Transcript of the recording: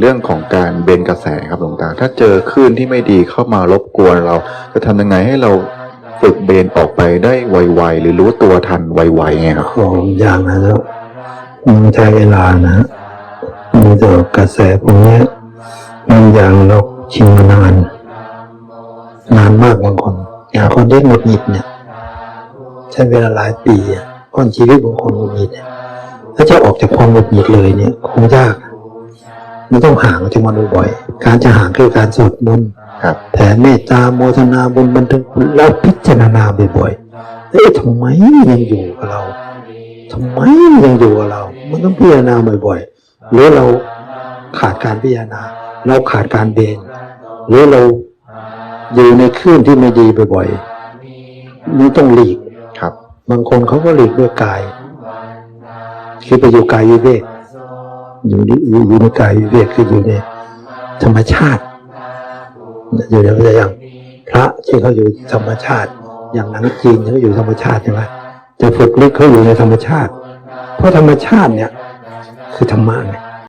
เรื่องของการเบนกระแสครับหลวงตา ถ้าเจอคลื่นที่ไม่ดีเข้ามารบกวนเรา จะทำยังไงให้เราฝึกเบนออกไปได้ไวๆหรือรู้ตัวทันไวๆไงครับของอย่างนะแล้วมันใช้เวลานะมันจะกระแสพวกนี้มันอย่างเราชิมมานาน นานมากบางคนอย่างคนที่หงุดหงิดเนี่ยใช้เวลาหลายปีอะก่อนชีวิตของคนหงุดหงิดเนี่ยถ้าจะออกจากความหงุดหงิดเลยเนี่ยคงยาก มันต้องห่างจากมันบ่อยๆการจะห่างคือการสวดมนต์ครับแผ่เมตตาโมทนาบุญบันทึกบุญแล้วพิจารณาบ่อยๆเอ๊ะทำไมยังอยู่กับเราทำไมยังอยู่กับเรา มันต้องพิจารณาบ่อยๆ หรือเราขาดการพิจารณา เราขาดการเบนหรือเราอยู่ในคลื่นที่ไม่ดีบ่อยๆนี่ต้องหลีกครับ บางคนเขาก็หลีกด้วยกาย คือไปอยู่กายวิเวก อยู่ในอยู่อยู่ในกายวิเวกคืออยู่ในธรรมชาติ อยู่ในพระอย่างพระที่เขาอยู่ธรรมชาติ อย่างหนังจีนเขาอยู่ธรรมชาติใช่ไหมแต่ฝึกลึกเขาอยู่ในธรรมชาติ เพราะธรรมชาติเนี่ย คือธรรมะไง